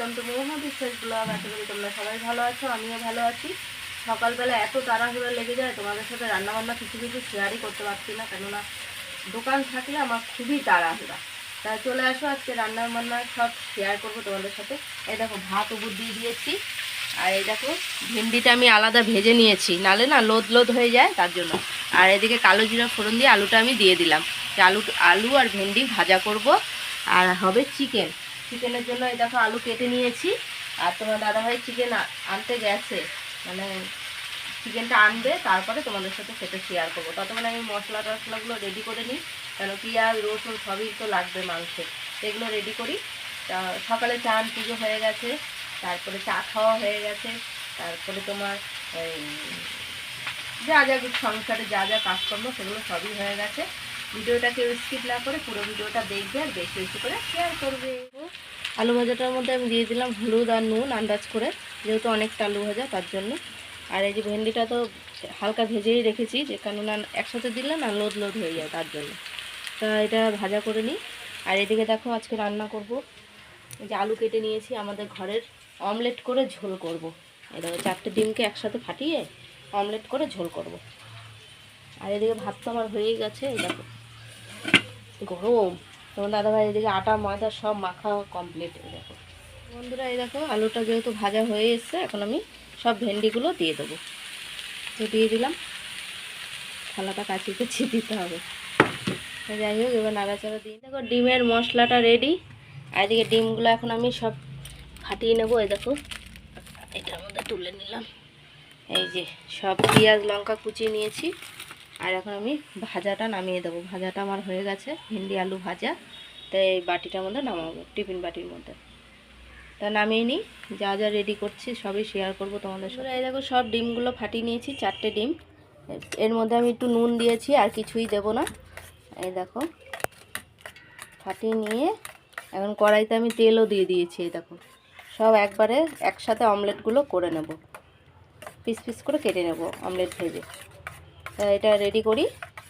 Welcome to মোহন বিশ্বাস blog আশা করি তোমরা সবাই ভালো আছো, আমিও ভালো আছি। সকালবেলা এত তাড়াহুড়া লেগে যায়, তোমাদের সাথে রান্নাবান্না কিছু কিছু শেয়ারই করতে পারছি না, কেননা দোকান থাকলে আমার খুবই তাড়াহুড়া। তা চলে আসো, আজকে রান্না বান্না সব শেয়ার করব তোমাদের সাথে। এই দেখো, ভাত উপর দিয়ে দিয়েছি। আর এই দেখো, ভেন্ডিটা আমি আলাদা ভেজে নিয়েছি। নালে না লোদ লোদ হয়ে যায়, তার জন্য। আর এদিকে কালো জিরা ফোড়ন দিয়ে আলুটা আমি দিয়ে দিলাম। আলু আলু আর ভেন্ডি ভাজা করব। আর হবে চিকেন। চিকেনের জন্য এই দেখো আলু কেটে নিয়েছি। আর তোমার দাদাভাই চিকেন আনতে গেছে। মানে চিকেনটা আনবে, তারপরে তোমাদের সাথে সেটা শেয়ার করব। ততক্ষণ আমি মশলা টশলাগুলো রেডি করে নিই। কেন পেঁয়াজ, রসুন সবই তো লাগবে মাংসে। এগুলো রেডি করি। তা সকালে চান পুজো হয়ে গেছে, তারপরে চা খাওয়া হয়ে গেছে, তারপরে তোমার যা যা সংসারে যা যা কাজকর্ম, সেগুলো সবই হয়ে গেছে। ভিডিওটা কেউ স্কিপ না করে পুরো ভিডিওটা দেখবে আর বেশি বেশি করে শেয়ার করবে। আলু ভাজাটার মধ্যে আমি দিয়ে দিলাম হলুদ আর নুন আন্দাজ করে, যেহেতু অনেকটা আলু ভাজা, তার জন্য। আর এই যে ভেন্ডিটা তো হালকা ভেজেই রেখেছি, যে কেননা একসাথে দিলে না লোদ লোদ হয়ে যায় তার জন্য। তা এটা ভাজা করে নিই। আর এদিকে দেখো আজকে রান্না করব। যে আলু কেটে নিয়েছি, আমাদের ঘরের অমলেট করে ঝোল করব। দেখো চারটে ডিমকে একসাথে ফাটিয়ে অমলেট করে ঝোল করব। আর এদিকে ভাত তো আমার হয়েই গেছে, এই দেখো। গরম। তোমার দাদাভাই এদিকে আটা, ময়দা সব মাখা কমপ্লিট এই দেখো। বন্ধুরা, এই দেখো, আলুটা যেহেতু ভাজা হয়ে এসছে, এখন আমি সব ভেন্ডিগুলো দিয়ে দেবো। তো দিয়ে দিলাম। থালাটা কাচিয়ে কুচিয়ে দিতে হবে। যাই হোক, এবার নাড়াচাড়া দিয়ে দেখো, ডিমের মশলাটা রেডি আর এদিকে ডিমগুলো এখন আমি সব ফাটিয়ে নেব, এই দেখো। এটার মধ্যে তুলে নিলাম। এই যে সব পেঁয়াজ, লঙ্কা কুচিয়ে নিয়েছি। আর এখন আমি ভাজাটা নামিয়ে দেবো। ভাজাটা আমার হয়ে গেছে, ভেন্ডি, আলু ভাজা। তাই এই বাটিটার মধ্যে নামাবো, টিফিন বাটির মধ্যে। তা নামিয়ে নিই, যা যা রেডি করছি সবই শেয়ার করব তোমাদের সাথে। এই দেখো সব ডিমগুলো ফাটিয়ে নিয়েছি, চারটে ডিম। এর মধ্যে আমি একটু নুন দিয়েছি, আর কিছুই দেব না। এই দেখো, ফাটিয়ে নিয়ে এখন কড়াইতে আমি তেলও দিয়ে দিয়েছি, এই দেখো। সব একবারে একসাথে অমলেটগুলো করে নেব। পিস পিস করে কেটে নেব অমলেট ভেজে। তা এটা রেডি করি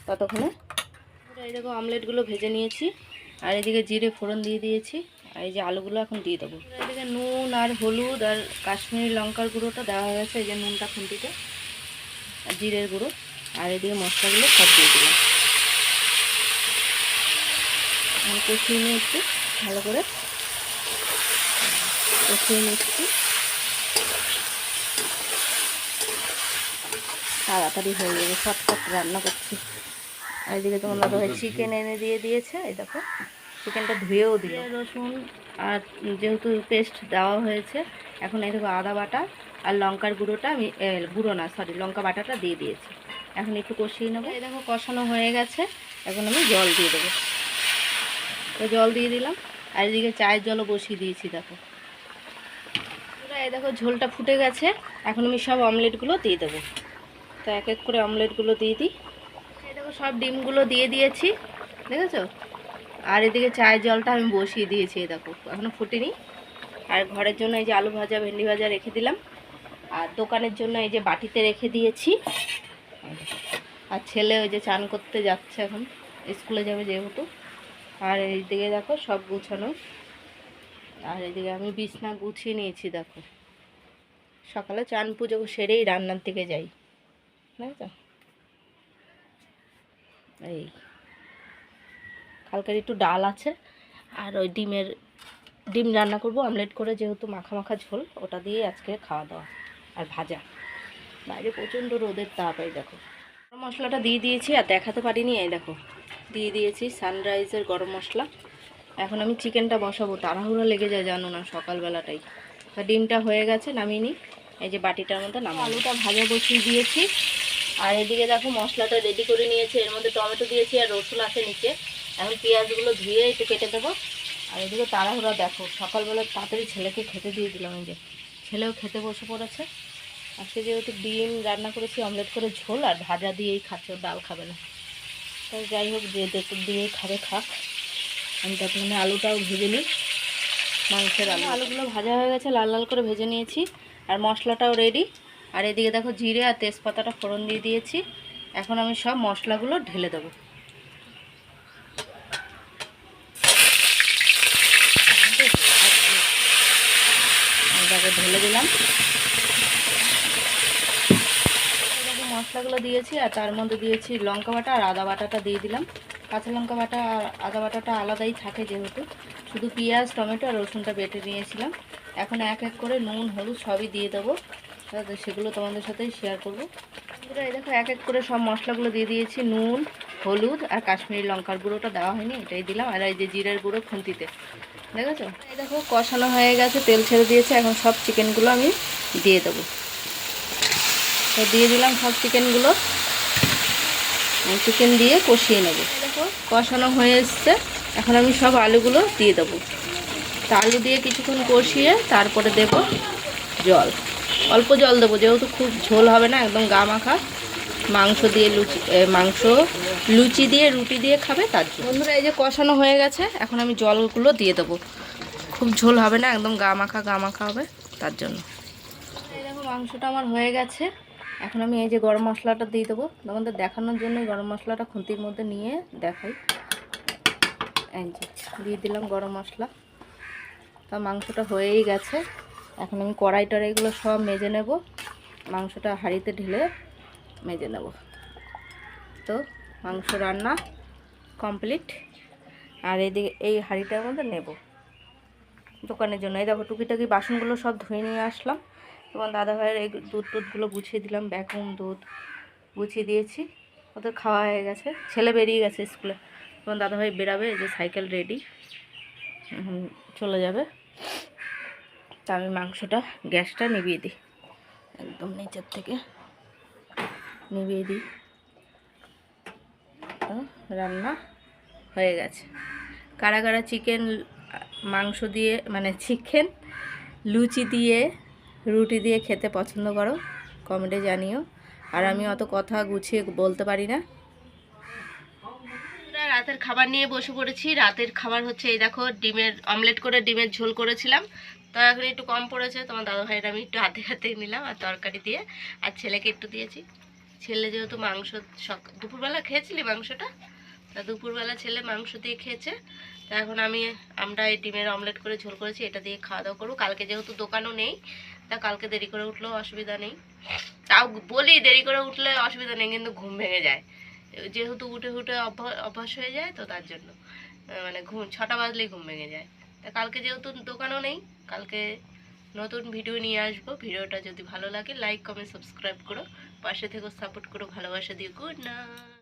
ততক্ষণে। এই দেখো অমলেটগুলো ভেজে নিয়েছি। আর এদিকে জিরে ফোড়ন দিয়ে দিয়েছি। আর এই যে আলুগুলো এখন দিয়ে দেবো। এদিকে নুন আর হলুদ আর কাশ্মীরি লঙ্কার গুঁড়োটা দেওয়া হয়ে গেছে এই যে নুনটা খুন্তিতে। আর জিরের গুঁড়ো। আর এদিকে মশলাগুলো সব দিয়ে দিলাম। কষিয়ে নিয়ে একটু ভালো করে। কষিয়ে নিচ্ছি। তাড়াতাড়ি হয়ে যাবে ফটফট রান্না করছি। আর এদিকে তোমার দাদা ভাই চিকেন এনে দিয়ে দিয়েছে এই দেখো। চিকেনটা ধুয়েও দিল। রসুন আর যেহেতু পেস্ট দেওয়া হয়েছে এখন এই দেখো আদা বাটা আর লঙ্কার গুঁড়োটা আমি গুঁড়ো না সরি লঙ্কা বাটাটা দিয়ে দিয়েছি। এখন একটু কষিয়ে নেব। এই দেখো কষানো হয়ে গেছে। এখন আমি জল দিয়ে দেবো। তো জল দিয়ে দিলাম। আর এদিকে চায়ের জলও বসিয়ে দিয়েছি দেখো। এই দেখো ঝোলটা ফুটে গেছে। এখন আমি সব অমলেটগুলো দিয়ে দেবো। তো এক এক করে অমলেটগুলো দিয়ে দিই। এই দেখো সব ডিমগুলো দিয়ে দিয়েছি, দেখেছ? আর এদিকে চায়ের জলটা আমি বসিয়ে দিয়েছি, এই দেখো এখনও ফুটেনি। আর ঘরের জন্য এই যে আলু ভাজা, ভেন্ডি ভাজা রেখে দিলাম। আর দোকানের জন্য এই যে বাটিতে রেখে দিয়েছি। আর ছেলে ওই যে চান করতে যাচ্ছে এখন, স্কুলে যাবে যেহেতু। আর এইদিকে দেখো সব গুছানো। আর এদিকে আমি বিছনা গুছিয়ে নিয়েছি, দেখো। সকালে চান পুজো সেরেই রান্নার দিকে যাই। বুঝেছ এই, কালকের একটু ডাল আছে, আর ওই ডিমের, ডিম রান্না করব, অমলেট করে যেহেতু মাখা মাখা ঝোল, ওটা দিয়ে আজকে খাওয়া দাওয়া আর ভাজা। বাইরে প্রচণ্ড রোদের তাপ, এই দেখো। গরম মশলাটা দিয়ে দিয়েছি আর দেখাতে পারিনি, এই দেখো। দিয়ে দিয়েছি সানরাইজের গরম মশলা। এখন আমি চিকেনটা বসাবো, তাড়াহুড়ো লেগে যায়, জানো না, সকালবেলাটাই। তা ডিমটা হয়ে গেছে, নামিয়ে নিই এই যে বাটিটার মধ্যে নাম আলুটা ভাজা বসিয়ে দিয়েছি। আর এদিকে দেখো মশলাটা রেডি করে নিয়েছি। এর মধ্যে টমেটো দিয়েছি আর রসুন আছে নিচে। এখন পেঁয়াজগুলো ধুয়ে একটু কেটে দেবো। আর এদিকে তাড়াহুড়া দেখো, সকালবেলা তাড়াতাড়ি ছেলেকে খেতে দিয়ে দিলাম যে। ছেলেও খেতে বসে পড়েছে। আজকে যেহেতু ডিম রান্না করেছি অমলেট করে ঝোল আর ভাজা দিয়েই খাচ্ছে ডাল খাবে না। তাই যাই হোক, যে দেখে দিয়েই খাবে, খাক। আমি ততক্ষণে আলুটাও ভেজে নিই। মাংসের আলু। আলুগুলো ভাজা হয়ে গেছে, লাল লাল করে ভেজে নিয়েছি। আর মশলাটাও রেডি আর এদিকে দেখো জিরে আর তেজপাতাটা ফোড়ন দিয়ে দিয়েছি। এখন আমি সব মশলাগুলো ঢেলে দেবো। ঢেলে দিলাম। মশলাগুলো দিয়েছি আর তার মধ্যে দিয়েছি লঙ্কা বাটা আর আদা বাটাটা দিয়ে দিলাম। কাঁচা লঙ্কা বাটা আর আদা বাটাটা আলাদাই থাকে যেহেতু। শুধু পেঁয়াজ, টমেটো আর রসুনটা বেটে নিয়েছিলাম। এখন এক এক করে নুন, হলুদ সবই দিয়ে দেবো। তাতে সেগুলো তোমাদের সাথেই শেয়ার করব। বন্ধুরা, এই দেখো এক এক করে সব মশলাগুলো দিয়ে দিয়েছি নুন হলুদ আর কাশ্মীরি লঙ্কার গুঁড়োটা দেওয়া হয়নি এটাই দিলাম। আর এই যে জিরের গুঁড়ো খুন্তিতে দেখেছ? এই দেখো কষানো হয়ে গেছে তেল ছেড়ে দিয়েছে এখন সব চিকেনগুলো আমি দিয়ে দেবো। তো দিয়ে দিলাম সব চিকেনগুলো চিকেন দিয়ে কষিয়ে নেব। দেখো কষানো হয়ে এসছে এখন আমি সব আলুগুলো দিয়ে দেবো। তা আলু দিয়ে কিছুক্ষণ কষিয়ে তারপরে দেব জল। অল্প জল দেবো, যেহেতু খুব ঝোল হবে না, একদম গা মাখা। মাংস দিয়ে লুচি মাংস, লুচি দিয়ে, রুটি দিয়ে খাবে তার জন্য। বন্ধুরা, এই যে কষানো হয়ে গেছে, এখন আমি জলগুলো দিয়ে দেবো। খুব ঝোল হবে না, একদম গা মাখা গা মাখা হবে তার জন্য। এই দেখো, মাংসটা আমার হয়ে গেছে। এখন আমি এই যে গরম মশলাটা দিয়ে দেবো। তোমাদের দেখানোর জন্য গরম মশলাটা খুন্তির মধ্যে নিয়ে দেখাই। দিয়ে দিলাম গরম মশলা। তা মাংসটা হয়েই গেছে। এখন আমি কড়াই টড়াইগুলো সব মেজে নেব। মাংসটা হাঁড়িতে ঢেলে মেজে নেব। তো মাংস রান্না কমপ্লিট। আর এদিকে এই হাঁড়িটার মধ্যে নেব। দোকানের জন্য। এই দেখো, টুকিটাকি বাসনগুলো সব ধুয়ে নিয়ে আসলাম। তোমার দাদা ভাইয়ের এই দুধ টুধগুলো গুছিয়ে দিলাম ব্যাকুম দুধ গুছিয়ে দিয়েছি। ওদের খাওয়া হয়ে গেছে। ছেলে বেরিয়ে গেছে স্কুলে। তোমার দাদা ভাই বেরাবে যে সাইকেল রেডি। চলে যাবে। আমি মাংসটা, গ্যাসটা নিভিয়ে দিই। একদম নিচের থেকে নিভিয়ে দিই। রান্না হয়ে গেছে। কারা কারা চিকেন, মাংস দিয়ে মানে চিকেন, লুচি দিয়ে, রুটি দিয়ে খেতে পছন্দ করো, কমেন্টে জানিও। আর আমি অত কথা গুছিয়ে বলতে পারি না। রাতের খাবার নিয়ে বসে পড়েছি। রাতের খাবার হচ্ছে এই দেখো, ডিমের অমলেট করে ডিমের ঝোল করেছিলাম। তো এখন একটু কম পড়েছে, তোমার দাদা ভাইয়ের আমি একটু হাতে হাতে নিলাম আর তরকারি দিয়ে। আর ছেলেকে একটু দিয়েছি। ছেলে যেহেতু মাংস সক দুপুরবেলা খেয়েছিলি মাংসটা? তা দুপুরবেলা ছেলে মাংস দিয়ে খেয়েছে। তা এখন আমি আমরা এই ডিমের অমলেট করে ঝোল করেছি, এটা দিয়ে খাওয়া দাওয়া করব। কালকে যেহেতু দোকানও নেই, তা কালকে দেরি করে উঠলেও অসুবিধা নেই। তাও বলি দেরি করে উঠলে অসুবিধা নেই, কিন্তু ঘুম ভেঙে যায়। যেহেতু উঠে উঠে অভ্যা- অভ্যাস হয়ে যায়, তো তার জন্য মানে ঘুম ছটা বাজলেই ঘুম ভেঙে যায়। তা কালকে যেহেতু দোকানও নেই, কালকে নতুন ভিডিও নিয়ে আসব। ভিডিওটা যদি ভালো লাগে লাইক কমেন্ট সাবস্ক্রাইব করো। পাশে থেকে সাপোর্ট করো, ভালোবাসা দিও। Good night